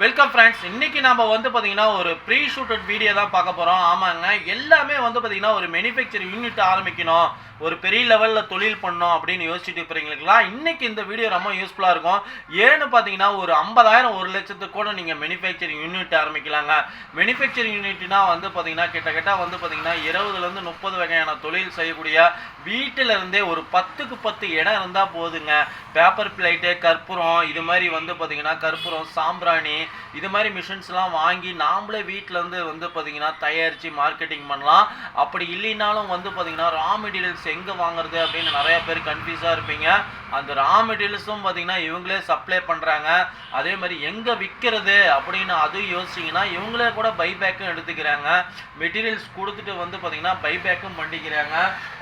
Welcome friends இன்னைக்கு நம்ம வந்து பார்த்தீங்கன்னா ஒரு ப்ரீ ஷூட்டட் வீடியோ தான் பார்க்க போகிறோம் ஆமாங்க. எல்லாமே வந்து பார்த்திங்கன்னா ஒரு மேனுஃபேக்சர் யூனிட் ஆரம்பிக்கணும். ஒரு பெரிய லெவலில் தொழில் பண்ணணும் அப்படின்னு யோசிச்சுட்டு இருக்கிறீங்களுக்குலாம் இன்னைக்கு இந்த வீடியோ ரொம்ப யூஸ்ஃபுல்லாக இருக்கும். ஏன்னு பார்த்தீங்கன்னா ஒரு ஐம்பதாயிரம் ஒரு லட்சத்துக்கு கூட நீங்கள் மேனுஃபேக்சரிங் யூனிட் ஆரம்பிக்கலாங்க. மேனுஃபேக்சரிங் யூனிட்னா வந்து பார்த்தீங்கன்னா கிட்டத்தட்ட வந்து பார்த்தீங்கன்னா இருபதுலேருந்து முப்பது வகையான தொழில் செய்யக்கூடிய வீட்டிலருந்தே ஒரு பத்துக்கு பத்து இடம் இருந்தால் போதுங்க. பேப்பர் பிளேட்டு கற்பூரம் இது மாதிரி வந்து பார்த்தீங்கன்னா கற்பூரம் சாம்பிராணி இது மாதிரி மிஷின்ஸ்லாம் வாங்கி நாமளே வீட்டிலேருந்து வந்து பார்த்தீங்கன்னா தயாரித்து மார்க்கெட்டிங் பண்ணலாம். அப்படி இல்லைனாலும் வந்து பார்த்தீங்கன்னா ரா மெட்டீரியல்ஸ் எங்கே வாங்குறது அப்படின்னு நிறையா பேர் கன்ஃபியூஸாக இருப்பீங்க. அந்த ரா மெட்டீரியல்ஸும் பார்த்தீங்கன்னா இவங்களே சப்ளை பண்ணுறாங்க அதே மாதிரி எங்கே விற்கிறது அப்படின்னு அது யோசிச்சிங்கன்னா இவங்களே கூட பைபேக்கும் எடுத்துக்கிறாங்க. மெட்டீரியல்ஸ் கொடுத்துட்டு வந்து பார்த்தீங்கன்னா பைபேக்கும் பண்ணிக்கிறாங்க.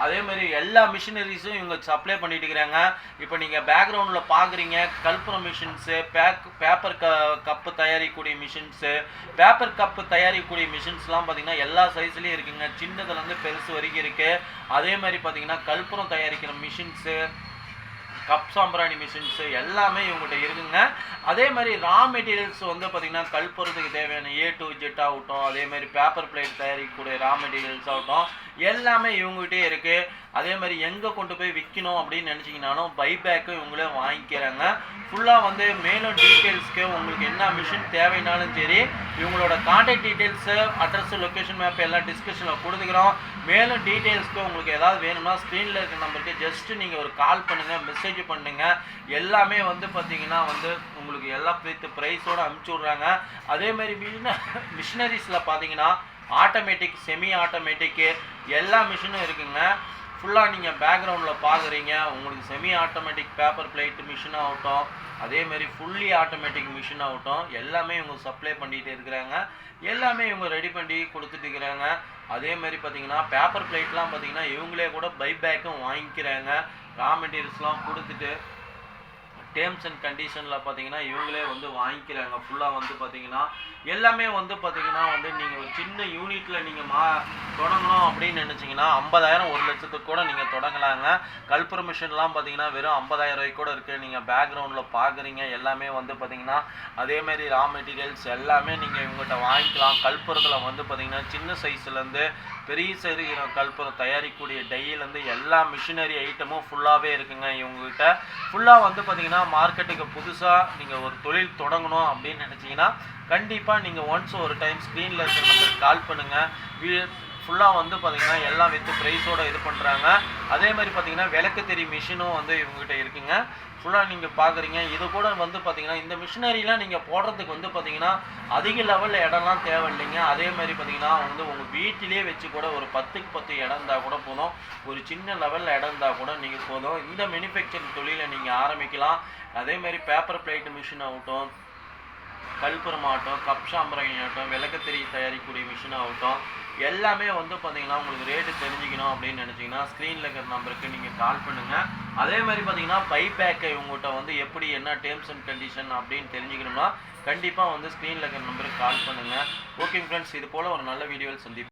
அதே மாதிரி எல்லா மிஷினரிஸும் இவங்க சப்ளை பண்ணிட்டு இருக்கிறாங்க. இப்போ நீங்கள் பேக்ரவுண்டில் பார்க்குறீங்க கல்புரம் மிஷின்ஸு பேக் பேப்பர் க கப்பு தயாரிக்கக்கூடிய மிஷின்ஸு பேப்பர் கப்பு தயாரிக்கக்கூடிய மிஷின்ஸ்லாம் பார்த்தீங்கன்னா எல்லா சைஸ்லேயும் இருக்குங்க. சின்னதுலேருந்து பெருசு வரைக்கும் இருக்குது அதே மாதிரி பார்த்தீங்கன்னா கற்பூரம் தயாரிக்கிற மிஷின்ஸு கப் சாம்பிராணி மிஷின்ஸு எல்லாமே இவங்ககிட்ட இருக்குங்க. அதே மாதிரி ரா மெட்டீரியல்ஸ் வந்து பார்த்திங்கன்னா கல்புறதுக்கு தேவையான ஏ டு ஜெட் ஆகட்டும் அதே மாதிரி பேப்பர் பிளேட் தயாரிக்கக்கூடிய ரா மெட்டீரியல்ஸ் ஆகட்டும் எல்லாமே இவங்ககிட்டே இருக்குது அதே மாதிரி எங்கே கொண்டு போய் விற்கணும் அப்படின்னு நினச்சிங்கனாலும் பைபேக்கும் இவங்களே வாங்கிக்கிறாங்க. ஃபுல்லாக வந்து மேலும் டீட்டெயில்ஸ்க்கு உங்களுக்கு என்ன மிஷின் தேவைனாலும் சரி இவங்களோட contact details address location map எல்லாம் டிஸ்கஷனில் கொடுத்துக்கிறோம். மேலும் டீட்டெயில்ஸ்க்கு உங்களுக்கு ஏதாவது வேணும்னா ஸ்க்ரீனில் இருக்கிற நம்பருக்கு ஜஸ்ட்டு நீங்கள் ஒரு கால் பண்ணுங்கள் மெசேஜ் பண்ணுங்கள் எல்லாமே வந்து பார்த்தீங்கன்னா வந்து உங்களுக்கு உங்களுக்கு எல்லா வித் ப்ரைஸோடு அனுப்பிச்சி விட்றாங்க. அதே மாதிரி மிஷின மிஷினரிஸில் பார்த்தீங்கன்னா ஆட்டோமேட்டிக் செமி ஆட்டோமேட்டிக்கு எல்லா மிஷினும் இருக்குங்க. ஃபுல்லாக நீங்கள் பேக்ரவுண்டில் பார்க்குறீங்க உங்களுக்கு semi automatic paper plate machine ஆகட்டும் அதேமாரி ஃபுல்லி ஆட்டோமேட்டிக் மிஷின் ஆகட்டும் எல்லாமே இவங்க சப்ளை பண்ணிகிட்டே இருக்கிறாங்க. எல்லாமே இவங்க ரெடி பண்ணி கொடுத்துட்டு இருக்கிறாங்க. அதே மாதிரி பார்த்தீங்கன்னா பேப்பர் பிளேட்லாம் பார்த்தீங்கன்னா இவங்களே கூட பைபேக்கும் வாங்கிக்கிறாங்க. ரா மெட்டீரியல்ஸ்லாம் கொடுத்துட்டு டேர்ம்ஸ் அண்ட் கண்டிஷனில் பார்த்தீங்கன்னா இவங்களே வந்து வாங்கிக்கிறாங்க ஃபுல்லாக வந்து பார்த்தீங்கன்னா எல்லாமே வந்து பார்த்தீங்கன்னா வந்து நீங்கள் ஒரு சின்ன யூனிட்டில் நீங்கள் மா தொடங்கணும் அப்படின்னு நினச்சிங்கன்னா ஐம்பதாயிரம் ஒரு லட்சத்துக்கு கூட நீங்கள் தொடங்கலாங்க. கல்பர் மிஷின்லாம் பார்த்தீங்கன்னா வெறும் ஐம்பதாயிரம் ரூபாய்க்கு கூட இருக்குது நீங்கள் பேக்ரவுண்டில் பார்க்குறீங்க எல்லாமே வந்து பார்த்தீங்கன்னா அதேமாரி ரா மெட்டீரியல்ஸ் எல்லாமே நீங்கள் இவங்ககிட்ட வாங்கிக்கலாம். கல்புரத்தில் வந்து பார்த்தீங்கன்னா சின்ன சைஸ்லேருந்து பெரிய சைஸ் கல்புரம் தயாரிக்கக்கூடிய டையிலேருந்து எல்லா மிஷினரி ஐட்டமும் ஃபுல்லாகவே இருக்குங்க இவங்ககிட்ட. ஃபுல்லாக வந்து பார்த்தீங்கன்னா மார்க்கெட்டுக்கு புதுசாக நீங்கள் ஒரு தொழில் தொடங்கணும் அப்படின்னு நினச்சிங்கன்னா கண்டிப்பாக நீங்கள் ஒன்ஸ் ஒரு டைம் ஸ்க்ரீனில் இருக்கிற நம்பருக்கு கால் பண்ணுங்கள் வீ ஃபுல்லாக வந்து பார்த்தீங்கன்னா எல்லாம் வித்து ப்ரைஸோட இது பண்ணுறாங்க அதே மாதிரி பார்த்திங்கன்னா விளக்கு தெரி மிஷினும் வந்து இவங்ககிட்ட இருக்குங்க. ஃபுல்லாக நீங்கள் பார்க்குறீங்க இது கூட வந்து பார்த்தீங்கன்னா இந்த மிஷினரிலாம் நீங்கள் போடுறதுக்கு வந்து பார்த்திங்கன்னா அதிக லெவலில் இடம்லாம் தேவை இல்லைங்க அதே மாதிரி பார்த்தீங்கன்னா வந்து உங்கள் வீட்டிலேயே வச்சு கூட ஒரு பத்துக்கு பத்து இடம் இருந்தால் கூட போதும். ஒரு சின்ன லெவலில் இடம் இருந்தால் கூட நீங்கள் போதும். இந்த மேனுஃபேக்சரிங் தொழிலை நீங்கள் ஆரம்பிக்கலாம். அதே மாதிரி பேப்பர் பிளேட் மிஷின் ஆகட்டும் கல்புரம் ஆகட்டும் கப் சாம்பிராணி ஆகட்டும் விளக்கத்திரி தயாரிக்கக்கூடிய மிஷின் ஆகட்டும் எல்லாமே வந்து பார்த்தீங்கன்னா உங்களுக்கு ரேட்டு தெரிஞ்சுக்கணும் அப்படின்னு நினச்சிங்கன்னா ஸ்க்ரீனில் இருக்கிற நம்பருக்கு நீங்கள் கால் பண்ணுங்கள் அதே மாதிரி பார்த்தீங்கன்னா பை பேக்கை இவங்ககிட்ட வந்து எப்படி என்ன டேர்ம்ஸ் அண்ட் கண்டிஷன் அப்படின்னு தெரிஞ்சுக்கணும்னா கண்டிப்பாக வந்து ஸ்க்ரீனில் இருக்கிற நம்பருக்கு கால் பண்ணுங்கள் ஓகே ஃப்ரெண்ட்ஸ் இது போல் ஒரு நல்ல வீடியோவில் சந்திப்போம்.